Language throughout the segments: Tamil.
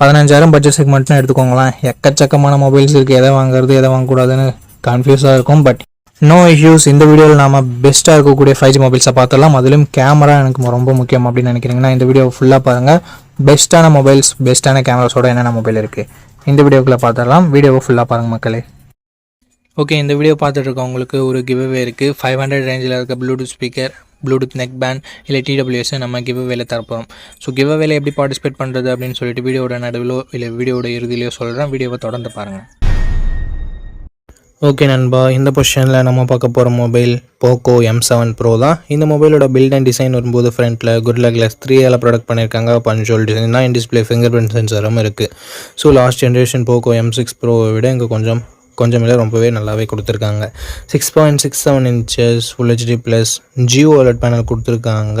பதினஞ்சாயிரம் பட்ஜெட் செக்மெண்ட்னு எடுத்துக்கோங்களேன். எக்கச்சக்கமான மொபைல்ஸ் இருக்குது எதை வாங்குறது எதை வாங்கக்கூடாதுன்னு கன்ஃபியூஸாக இருக்கும். பட் நோ இஷ்யூஸ் இந்த வீடியோவில் நாம பெஸ்ட்டாக இருக்கக்கூடிய ஃபைவ் ஜி மொபைல்ஸை பார்த்துடலாம். அதிலும் கேமரா எனக்கு ரொம்ப முக்கியம் அப்படின்னு நினைக்கிறீங்கன்னா இந்த வீடியோ ஃபுல்லாக பாருங்கள் பெஸ்ட்டான மொபைல்ஸ் பெஸ்ட்டான கேமராஸோட என்னென்ன மொபைல் இருக்குது இந்த வீடியோக்குள்ளே பார்த்துடலாம். வீடியோவை ஃபுல்லாக பாருங்கள் மக்களே. ஓகே இந்த வீடியோ பார்த்துட்டு இருக்கவங்களுக்கு ஒரு கிவ்அவே இருக்குது ஃபைவ் ஹண்ட்ரட் ரேஞ்சில் இருக்க Bluetooth speaker Bluetooth neck band இல்லை டிடபிள்யூஎஸ் நம்ம கிவ்அவேல தரப்போம் ஸோ கிவ் வேலை எப்படி பார்ட்டிசிபேட் பண்ணுறது அப்படின்னு சொல்லிட்டு வீடியோட நடுவிலோ இல்லை வீடியோட இறுதியிலையோ சொல்கிறேன் வீடியோவை தொடர்ந்து பாருங்கள் ஓகே நண்பா. இந்த பொசிஷனில் நம்ம பார்க்க போகிற mobile Poco M seven Pro தான். இந்த மொபைலோட பில்ட் அண்ட் டிசைன் வரும்போது ஃப்ரண்ட்டில் குட்ல கிளாஸ் த்ரீ எல்லாம் ப்ராடக்ட் பண்ணியிருக்காங்க. பஞ்சோல் டிசைன் தான். டிஸ்பிளே ஃபிங்கர் பிரிண்ட் சென்சரும் இருக்குது so last generation Poco M six ப்ரோவை விட இங்கே கொஞ்சம் கொஞ்சம் இல்லை ரொம்பவே நல்லாவே கொடுத்துருக்காங்க. Six point six seven inches full HD plus Jio அலர்ட் பேனல் கொடுத்துருக்காங்க.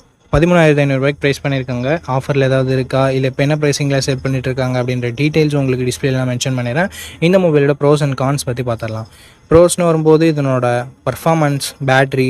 பதிமூணாயிரத்தி ஐநூறுரூவாய்க்கு ப்ரைஸ் பண்ணியிருக்காங்க. ஆஃபரில் ஏதாவது இருக்கா? இல்லை இப்போ என்ன ப்ரைஸிங்கில் செல் பண்ணிட்டு இருக்காங்க அப்படின்ற டீட்டெயில்ஸ் உங்களுக்கு டிஸ்பிளேல நான் மென்ஷன் பண்ணிடுறேன். இந்த மொபைலோட ப்ரோஸ் அண்ட் கான்ஸ் பற்றி பார்த்துடலாம். ப்ரோஸ்னு வரும்போது இதனோட பர்ஃபாமன்ஸ் பேட்ரி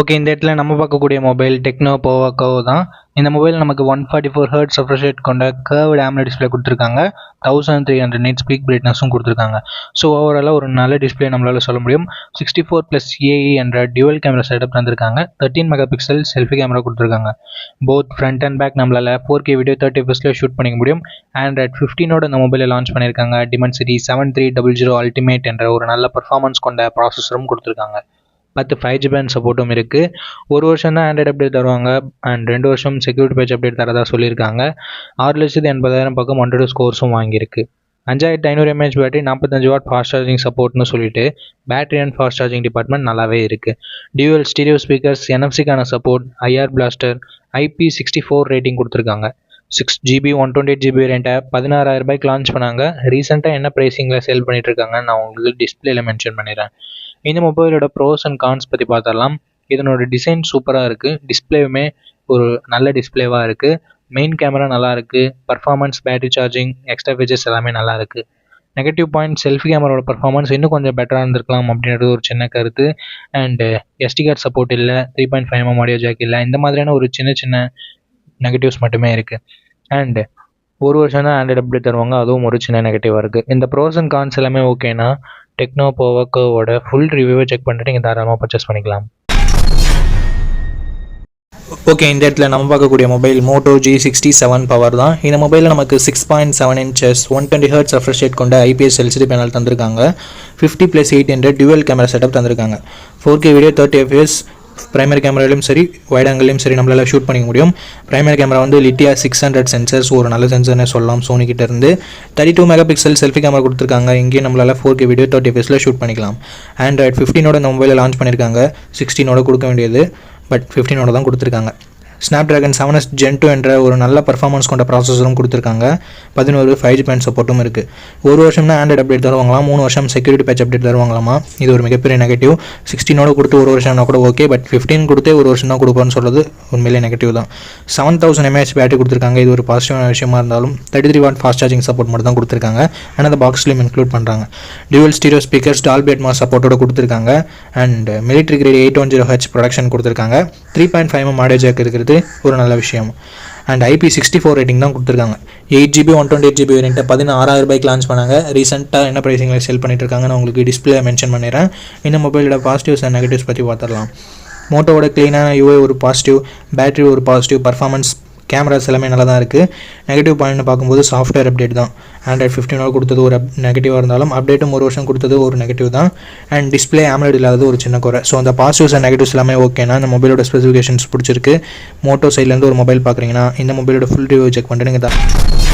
ஓகே இந்த இடத்துல நம்ம பார்க்கக்கூடிய மொபைல் டெக்னோ போவாக்கோ தான். இந்த மொபைல் நமக்கு one forty four hertz refresh rate கொண்ட கர்வ்டு ஆம்ல டிஸ்பிளே கொடுத்துருக்காங்க. Thousand three hundred nits peak பிரைட்னஸும் கொடுத்துருக்காங்க. ஸோ ஓவராலாக ஒரு நல்ல டிஸ்பிளே நம்மளால் சொல்ல முடியும். சிக்ஸ்டி ஃபோர் ப்ளஸ் ஏஇ என்ற டியூவல் கேமரா செட்டப் தந்திருக்காங்க. Thirteen mega pixel selfie camera கொடுத்துருக்காங்க. போத் ஃப்ரண்ட் அண்ட் பேக் நம்மளால் ஃபோர் கே வீடியோ தேர்ட்டி ஃபஸ்ட்டில் ஷூட் பண்ணிக்க முடியும். ஆண்ட்ராய்ட் ஃபிஃப்டினோட இந்த மொபைலை லான்ச் பண்ணியிருக்காங்க Dimensity seven three double zero ultimate என்ற ஒரு நல்ல பர்ஃபார்மன்ஸ் கொண்ட ப்ராசஸரும் கொடுத்துருக்காங்க. பத்து ஃபைவ் ஜி பேண்ட் சப்போர்ட்டும் இருக்குது ஒரு வருஷம் தான் ஆண்ட்ராய்டு அப்டேட் தருவாங்க. அண்ட் ரெண்டு வருஷம் செக்யூரிட்டி பேட்ச் அப்டேட் தரதா சொல்லியிருக்காங்க. ஆறு லட்சத்து எண்பதாயிரம் பக்கம் ஹண்ட்ரட் ஸ்கோர்ஸும் வாங்கியிருக்கு. அஞ்சாயிரத்து ஐநூறு எம்ஏஹெச் பேட்டரி நாற்பத்தஞ்சு வாட் ஃபாஸ்ட் சார்ஜிங் சப்போர்ட்னு சொல்லிட்டு battery and fast charging department நல்லாவே இருக்குது dual stereo speakers என்எஃப்சிக்கான support IR blaster IP sixty four rating கொடுத்துருக்காங்க. Six GB one twenty eight GB ரேண்டை பதினாறாயிரம் ரூபாய்க்கு லான்ச் பண்ணாங்க. ரீசெண்டாக என்ன ப்ரைஸிங்கில் சேல் பண்ணிட்டு இருக்காங்கன்னு நான் உங்களுக்கு டிஸ்பிளேல மென்ஷன் பண்ணிடுறேன். இந்த மொபைலோட ப்ரோஸ் அண்ட் கான்ஸ் பற்றி பார்த்துடலாம். இதனோட டிசைன் சூப்பராக இருக்குது டிஸ்பிளேவுமே ஒரு நல்ல டிஸ்பிளேவாக இருக்குது மெயின் கேமரா நல்லா இருக்குது performance battery charging extra features எல்லாமே நல்லா இருக்குது நெகட்டிவ் பாயிண்ட் செல்ஃபி கேமராவோட பர்ஃபார்மன்ஸ் இன்னும் கொஞ்சம் பெட்டராக இருந்திருக்கலாம் அப்படின்றது ஒரு சின்ன கருத்து. அண்டு எஸ்டி கார்டு சப்போர்ட் இல்லை three point five M audio jack இல்லை இந்த மாதிரியான ஒரு சின்ன சின்ன நெகட்டிவ்ஸ் மட்டுமே இருக்குது அண்டு ஒரு வருஷம் தான் ஆண்ட்ராய்டு அப்டேட் தருவாங்க அதுவும் ஒரு சின்ன நெகட்டிவாக இருக்குது இந்த ப்ரோஸ் அண்ட் கான்ஸ் எல்லாமே ஓகேனா டெக்னோ போவோக்கோவோட ஃபுல் ரிவ்யூவை செக் பண்ணிட்டு நீங்கள் தாராளமாக பர்ச்சேஸ் பண்ணிக்கலாம். ஓகே இந்த இடத்துல நம்ம பார்க்கக்கூடிய mobile Moto G sixty seven power தான். இந்த மொபைலில் நமக்கு six point seven inches one twenty hertz refresh rate கொண்ட ஐபிஎஸ் எல்சிடி பேனல் தந்திருக்காங்க. Fifty plus eight hundred dual camera setup தந்திருக்காங்க. Four K video thirty FPS primary கேமராலையும் சரி வைட் ஆங்கிலையும் சரி நம்மளால ஷூட் பண்ணிக்க முடியும். ப்ரைமரி கேமரா வந்து லிட்டியா சிக்ஸ் ஹண்ட்ரட் சென்சர்ஸ் ஒரு நல்ல சென்சர்னே சொல்லலாம் சோனி கிட்ட இருந்து. Thirty two mega pixel selfie camera கொடுத்துருக்காங்க. இங்கேயும் நம்மளால ஃபோர் கே வீடியோ தேர்ட்டி எஃப்எஸில் ஷூட் பண்ணிக்கலாம். ஆண்ட்ராய்ட் ஃபிஃப்டீனோட இந்த மொபைலில் லான்ச் பண்ணியிருக்காங்க சிக்ஸ்டீனோட கொடுக்க வேண்டியது. பட் ஃபிஃப்டீனோட தான் கொடுத்துருக்காங்க. Snapdragon seven S Gen two என்ற ஒரு நல்ல பர்ஃபார்மன்ஸ் கொண்ட ப்ராசஸரும் கொடுத்துருக்காங்க. பதினோரு ஃபைவ் ஜி பேண்ட் சப்போர்ட்டும் இருக்குது ஒரு வருஷம் தான் ஆண்ட்ராய்ட் அப்டேட் தருவாங்களாம் மூணு வருஷம் செக்யூரிட்டி பேட்ச் அப்டேட் தருவாங்களாமா? இது ஒரு மிகப்பெரிய நெகட்டிவ் சிக்ஸ்டீனோட கொடுத்து ஒரு வருஷம்னா கூட ஓகே பட் ஃபிஃப்டீன் கொடுத்தே ஒரு வருஷம் தான் கொடுப்போம்னு சொல்கிறது உண்மையிலே நெகட்டிவ் தான். செவன் தௌசண்ட் எம்ஏஹெச் பேட்டரி கொடுத்துருக்காங்க. இது ஒரு பாசிட்டிவான விஷயமா இருந்தாலும் thirty three watt fast charging support மட்டும் தான் கொடுத்துருக்காங்க. அண்ட் அந்த பாக்ஸ்லையும் இன்க்ளூட் பண்ணுறாங்க dual stereo speakers Dolby Atmos சப்போர்ட்டோட கொடுத்துருக்காங்க. And military grade eight one zero H protection கொடுத்துருக்காங்க. Three point five M audio jack இருக்கிறது. ஒரு நல்ல விஷயம். And IP sixty four rating தான் கொடுத்துருக்காங்க. Eight GB one twenty eight GB வேரியண்ட்டை பதினாறாயிரம் ரூபாய்க்கு லான்ச் பண்ணாங்க. ரீசெண்டாக என்ன ப்ரைஸிங்கில் செல் பண்ணிட்டு இருக்காங்க நான் உங்களுக்கு டிஸ்பிளே மென்ஷன் பண்ணிடுறேன். இந்த மொபைலோட பாசிட்டிவ்ஸ் அண்ட் நெகட்டிவ்ஸ் பற்றி பார்த்துடலாம். மோட்டோவோட க்ளீனான யூஏ ஒரு பாசிட்டிவ் பேட்டரி ஒரு பாசிட்டிவ் பர்ஃபார்மன்ஸ் கேமராஸ் எல்லாமே நல்லா தான் இருக்குது நெகட்டிவ் பாயிண்ட்னு பார்க்கும்போது சாஃப்ட்வேர் அப்டேட் தான். ஆண்ட்ராய்ட் ஃபிஃப்டினோட கொடுத்தது ஒரு நெகட்டிவாக இருந்தாலும் அப்டேட்டும் ஒரு வருஷம் கொடுத்தது ஒரு நெகட்டிவ் தான். அண்ட் டிஸ்பிளே ஆம்லேட் இல்லாதது ஒரு சின்ன குறை. ஸோ அந்த பாசிட்டிவ்ஸ் அண்ட் நெகட்டிவ்ஸ் எல்லாமே ஓகேனா அந்த மொபைலோட ஸ்பெசிஃபிகேஷன்ஸ் பிடிச்சிருக்கு. மோட்டோ சைட்லேருந்து ஒரு மொபைல் பார்க்குறீங்கன்னா இந்த மொபைலோட ஃபுல் ரிவ்யூ செக் பண்ணிட்டு நீங்கள் தான்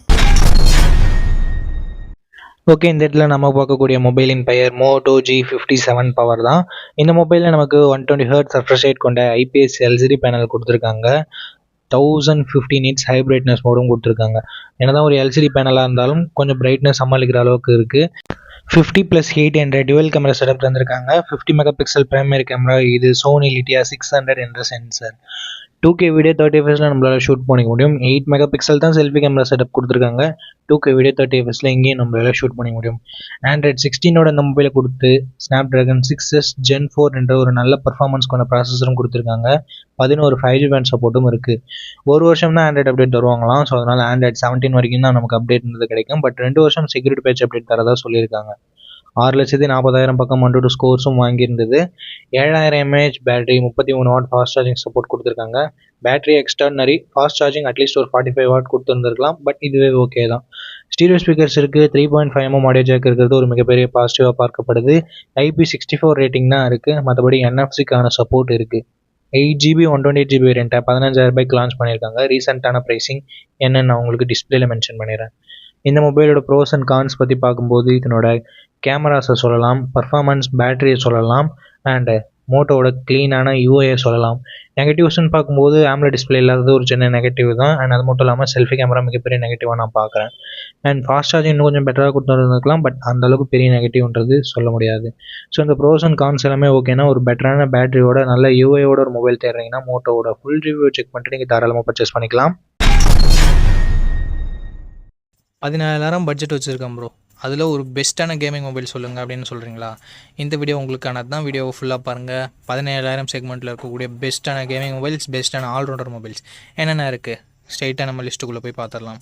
ஓகே இந்த இடத்துல நம்ம பார்க்கக்கூடிய மொபைலின் பெயர் Moto G fifty seven power தான். இந்த மொபைலில் நமக்கு one twenty hertz refresh rate கொண்ட ஐபிஎஸ் எல்சிடி பேனல் கொடுத்துருக்காங்க. Thousand fifty nits high brightness மோடும் கொடுத்துருக்காங்க. என்னதான் ஒரு எல்சிடி பேனலாக இருந்தாலும் கொஞ்சம் பிரைட்னஸ் சமாளிக்கிற அளவுக்கு இருக்குது ஃபிஃப்டி ப்ளஸ் எயிட் என்ற டுவெல் கேமரா செட்டப் தந்திருக்காங்க. Fifty mega pixel primary camera இது சோனி லிட்டியா சிக்ஸ் ஹண்ட்ரட் என்ற sensor two K video thirty எஃப்எஸில் நம்மளால் ஷூட் பண்ணிக்க முடியும். எயிட் மெகா பிக்சல் தான் செல்ஃபி கேமரா செட்டப் கொடுத்துருக்காங்க. டூ கே வீடியோ தேர்ட்டி எஃப்எஸில் இங்கேயும் நம்மளால் ஷூட் பண்ணிக்க முடியும். ஆண்ட்ராய்ட் சிக்ஸ்டீனோட இந்த மொபைலை கொடுத்து Snapdragon six S Gen four என்ற ஒரு நல்ல பர்ஃபார்மன்ஸ் கொண்ட ப்ராசஸரும் கொடுத்துருக்காங்க. பதினோரு ஃபைவ் ஜி பேண்ட் சப்போர்ட்டும் இருக்குது ஒரு வருஷம் தான் ஆண்ட்ராய்ட் அப்டேட் தருவாங்களாம். ஸோ அதனால் ஆண்ட்ராய்ட் செவன்டீன் வரைக்கும் தான் நமக்கு அப்டேட் கிடைக்கும். பட் ரெண்டு வருஷம் செக்யூரிட்டி பேட்ச் அப்டேட் தரதா சொல்லியிருக்காங்க. ஆறு லட்சத்தி நாற்பதாயிரம் பக்கம் ஒன் டூ ஸ்கோர்ஸும் வாங்கியிருந்தது. ஏழாயிரம் எம்ஏஹெச் பேட்டரி முப்பத்தி மூணு வாட் ஃபாஸ்ட் சார்ஜிங் சப்போர்ட் கொடுத்துருக்காங்க. பேட்டரி எக்ஸ்டர்னரி ஃபாஸ்ட் சார்ஜிங் அட்லீஸ்ட் ஒரு ஃபார்ட்டி ஃபைவ் வாட் கொடுத்துருந்துருக்கலாம். பட் இதுவே ஓகே தான். ஸ்டீரியோ ஸ்பீக்கர்ஸ் இருக்குது three point five MM audio jack இருக்கிறது ஒரு மிகப்பெரிய பாசிட்டிவாக பார்க்கப்படுது. ஐபி சிக்ஸ்டி ஃபோர் ரேட்டிங் தான் இருக்குது மற்றபடி என்எஃப்சிக்கான சப்போர்ட் இருக்குது eight GB one twenty eight GB வேரியண்ட்டை பதினஞ்சாயிரம் ரூபாய்க்கு லான்ச் பண்ணியிருக்காங்க. ரீசெண்டான ப்ரைஸிங் என்னென்னு நான் உங்களுக்கு டிஸ்பிளேல மென்ஷன் பண்ணிடுறேன். இந்த மொபைலோட ப்ரோஸ் அண்ட் கான்ஸ் பற்றி பார்க்கும்போது இதனோட கேமராஸை சொல்லலாம் பர்ஃபார்மன்ஸ் பேட்டரியை சொல்லலாம் அண்டு மோட்டோவோட க்ளீனான யூஐயை சொல்லலாம். நெகட்டிவ்ஸ்னு பார்க்கும்போது ஆம்ல டிஸ்பிளே இல்லாதது ஒரு சின்ன நெகட்டிவ் தான். அண்ட் அது மட்டும் இல்லாமல் செல்ஃபி கேமரா மிகப்பெரிய நெகட்டிவாக நான் பார்க்குறேன். அண்ட் ஃபாஸ்ட் சார்ஜிங் இன்னும் கொஞ்சம் பெட்டராக கொடுத்துருந்துருக்கலாம் பட் அந்த அளவுக்கு பெரிய நெகட்டிவ்ன்றது சொல்ல முடியாது. ஸோ இந்த ப்ரோஸ் அண்ட் கான்ஸ் எல்லாமே ஓகேனா ஒரு பெட்டரான பேட்டரியோட நல்ல யூஐயோட ஒரு மொபைல் தேடுறீங்கன்னா மோட்டோவோட ஃபுல் ரிவ்யூ செக் பண்ணிட்டு நீங்கள் தாராளமாக பர்ச்சேஸ் பண்ணிக்கலாம். பதினாலாயிரம் பட்ஜெட் வச்சுருக்கேன் ப்ரோ அதில் ஒரு பெஸ்ட்டான கேமிங் மொபைல் சொல்லுங்கள் அப்படின்னு சொல்கிறீங்களா இந்த வீடியோ உங்களுக்கானது தான் வீடியோவை ஃபுல்லாக பாருங்கள் பதினேழாயிரம் செக்மெண்ட்டில் இருக்கக்கூடிய பெஸ்ட்டான கேமிங் மொபைல்ஸ் பெஸ்ட்டான ஆல்ரவுண்டர் மொபைல்ஸ் என்னென்ன இருக்குது ஸ்ட்ரைட்டாக நம்ம லிஸ்ட்டுக்குள்ளே போய் பார்த்துடலாம்.